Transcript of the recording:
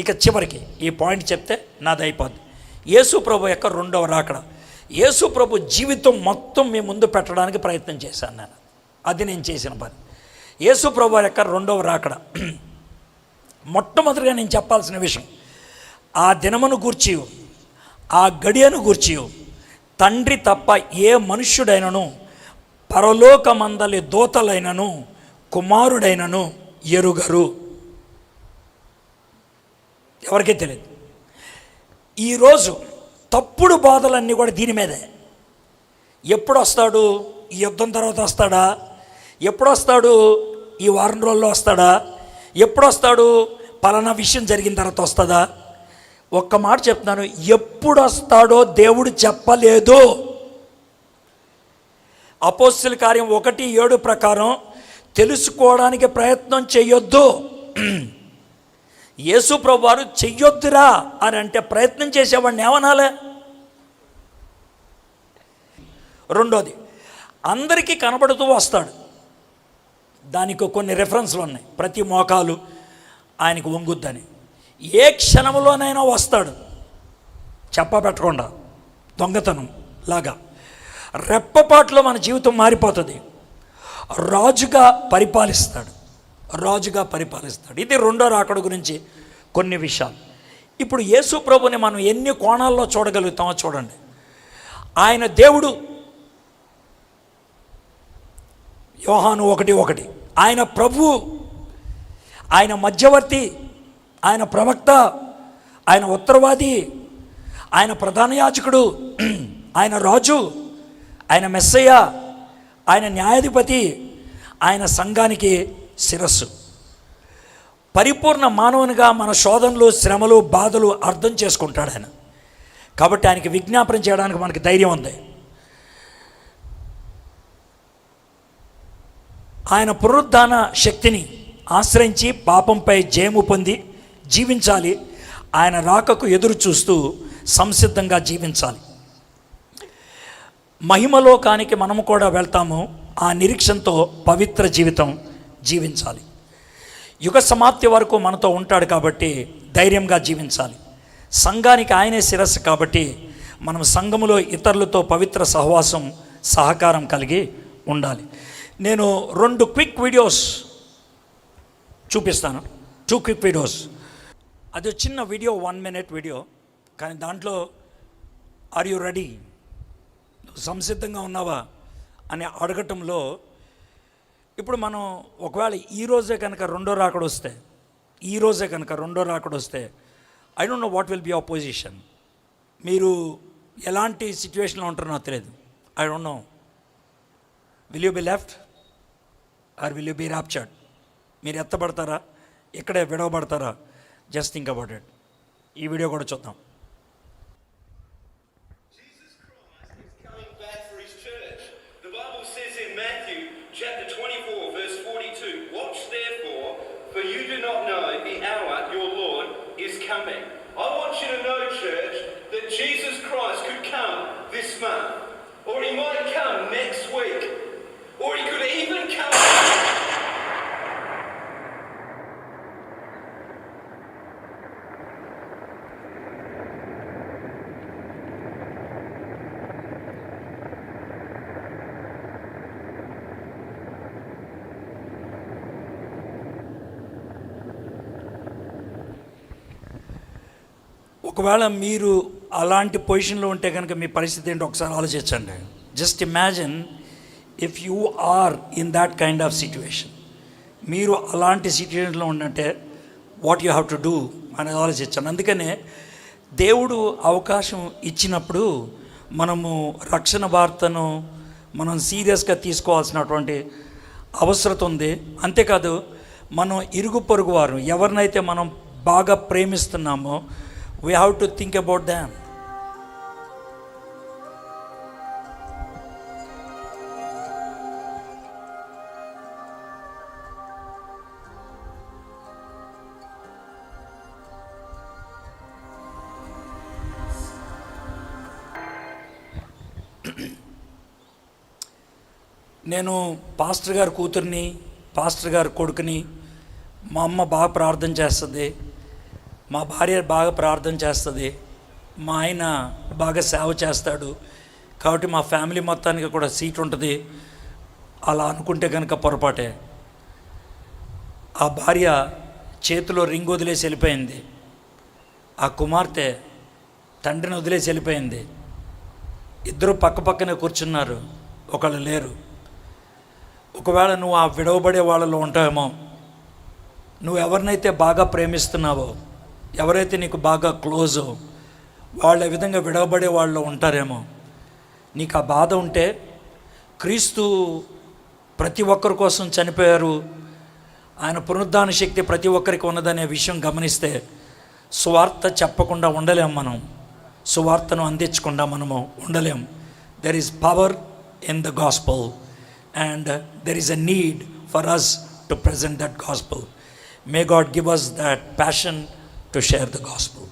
ఇక చివరికి ఈ పాయింట్ చెప్తే నాదైపోద్ది యేసు ప్రభు యొక్క రెండవ రాకడ. యేసు ప్రభు జీవితం మొత్తం మీ ముందు పెట్టడానికి ప్రయత్నం చేశాను నేను. అది నేను చేసిన పని. యేసు ప్రభు యొక్క రెండవ రాకడ. మొట్టమొదటిగా నేను చెప్పాల్సిన విషయం ఆ దినమును గూర్చి ఆ గడియను గూర్చి తండ్రి తప్ప ఏ మనుష్యుడైనను పరలోకమందలి దోతలైనను కుమారుడైనను ఎరుగరు. ఎవరికీ తెలియదు. ఈరోజు తప్పుడు బాధలన్నీ కూడా దీని మీదే. ఎప్పుడు వస్తాడు ఈ యుద్ధం తర్వాత వస్తాడా? ఎప్పుడు వస్తాడు ఈ వారం రోజుల్లో వస్తాడా? ఎప్పుడు వస్తాడు పలానా విషయం జరిగిన తర్వాత వస్తుందా ఒక్క మాట చెప్తున్నాను ఎప్పుడు వస్తాడో దేవుడు చెప్పలేదు. అపోస్తుల కార్యం ఒకటి ఏడు ప్రకారం తెలుసుకోవడానికి ప్రయత్నం చేయొద్దు. యేసు ప్రభువారు చెయ్యొద్దురా అని అంటే ప్రయత్నం చేసేవాడిని ఏమనాలే? రెండోది అందరికీ కనబడుతూ వస్తాడు. దానికి కొన్ని రెఫరెన్స్లు ఉన్నాయి. ప్రతి మోకాలు ఆయనకు వంగుద్దని. ఏ క్షణంలోనైనా వస్తాడు. చెప్పబెట్టకుండా దొంగతనం లాగా. రెప్పపాట్లో మన జీవితం మారిపోతుంది. రాజుగా పరిపాలిస్తాడు. రాజుగా పరిపాలిస్తాడు. ఇది రెండో రాకడ గురించి కొన్ని విషయాలు. ఇప్పుడు యేసు ప్రభుని మనం ఎన్ని కోణాల్లో చూడగలుగుతామో చూడండి. ఆయన దేవుడు యోహాను ఒకటి ఒకటి. ఆయన ప్రభు ఆయన మధ్యవర్తి ఆయన ప్రవక్త ఆయన ఉత్తరవాది ఆయన ప్రధాన యాచకుడు ఆయన రాజు ఆయన మెస్సయ్య ఆయన న్యాయాధిపతి ఆయన సంఘానికి శిరస్సు. పరిపూర్ణ మానవునిగా మన శోధనలు శ్రమలు బాధలు అర్థం చేసుకుంటాడు ఆయన. కాబట్టి ఆయనకి విజ్ఞాపనం చేయడానికి మనకి ధైర్యం ఉంది. ఆయన పునరుద్ధాన శక్తిని ఆశ్రయించి పాపంపై జయము పొంది జీవించాలి. ఆయన రాకకు ఎదురు చూస్తూ సంసిద్ధంగా జీవించాలి. మహిమలోకానికి మనము కూడా వెళ్తాము. ఆ నిరీక్షణతో పవిత్ర జీవితం జీవించాలి. యుగ సమాప్తి వరకు మనతో ఉంటాడు కాబట్టి ధైర్యంగా జీవించాలి. సంఘానికి ఆయనే శిరస్సు కాబట్టి మనం సంఘములో ఇతరులతో పవిత్ర సహవాసం సహకారం కలిగి ఉండాలి. నేను రెండు క్విక్ వీడియోస్ చూపిస్తాను. Two quick videos. అది చిన్న వీడియో వన్ మినిట్ వీడియో. కానీ దాంట్లో ఆర్ యు రెడీ సంసిద్ధంగా ఉన్నావా? అని అడగటంలో ఇప్పుడు మనం ఒకవేళ ఈ రోజే కనుక రెండో రాకడ వస్తే ఈ రోజే కనుక రెండో రాకడ వస్తే I don't know what will be a position మీరు ఎలాంటి సిచ్యువేషన్లో ఉంటారో నాకు తెలియదు I don't know will you be left or will you be raptured మీరు ఎత్తబడతారా? ఇక్కడే విడవబడతారా? జస్ట్ థింక్ అబౌట్ ఇట్ ఈ వీడియో కూడా చూద్దాం. He might come next week, or he could even come. ఒకవేళ మీరు అలాంటి పొజిషన్లో ఉంటే కనుక మీ పరిస్థితి ఏంటో ఒకసారి ఆలోచించండి just imagine if you are in that kind of situation మీరు అలాంటి సిచ్యువేషన్లో ఉన్నట్టే what you have to do అనేది ఆలోచించాను అందుకనే దేవుడు అవకాశం ఇచ్చినప్పుడు మనము రక్షణ వార్తను మనం సీరియస్గా తీసుకోవాల్సినటువంటి అవసరత ఉంది. అంతేకాదు మనం ఇరుగు పొరుగు వారు ఎవరినైతే మనం బాగా ప్రేమిస్తున్నామో we have to think about them నేను పాస్టర్ గారి కూతుర్ని పాస్టర్ గారి కొడుకుని మా అమ్మ బాగా ప్రార్థన చేస్తుంది మా భార్య బాగా ప్రార్థన చేస్తుంది మా ఆయన బాగా సేవ చేస్తాడు కాబట్టి మా ఫ్యామిలీ మొత్తానికి కూడా సీట్ ఉంటుంది. అలా అనుకుంటే కనుక పొరపాటే. ఆ భార్య చేతిలో రింగ్ వదిలేసి వెళ్ళిపోయింది. ఆ కుమార్తె తండ్రిని వదిలేసి వెళ్ళిపోయింది. ఇద్దరు పక్క పక్కనే కూర్చున్నారు. ఒకళ్ళు లేరు. ఒకవేళ నువ్వు ఆ విడవబడే వాళ్ళలో ఉంటావేమో నువ్వు ఎవరినైతే బాగా ప్రేమిస్తున్నావో ఎవరైతే నీకు బాగా క్లోజో వాళ్ళ విధంగా విడవబడే వాళ్ళు ఉంటారేమో నీకు ఆ బాధ ఉంటే క్రీస్తు ప్రతి ఒక్కరి కోసం చనిపోయారు. ఆయన పునరుద్ధాన శక్తి ప్రతి ఒక్కరికి ఉన్నదనే విషయం గమనిస్తే సువార్త చెప్పకుండా ఉండలేం మనం. సువార్తను అందించకుండా మనము ఉండలేం. There is power in the gospel and uh, there is a need for us to present that gospel. May God give us that passion to share the gospel.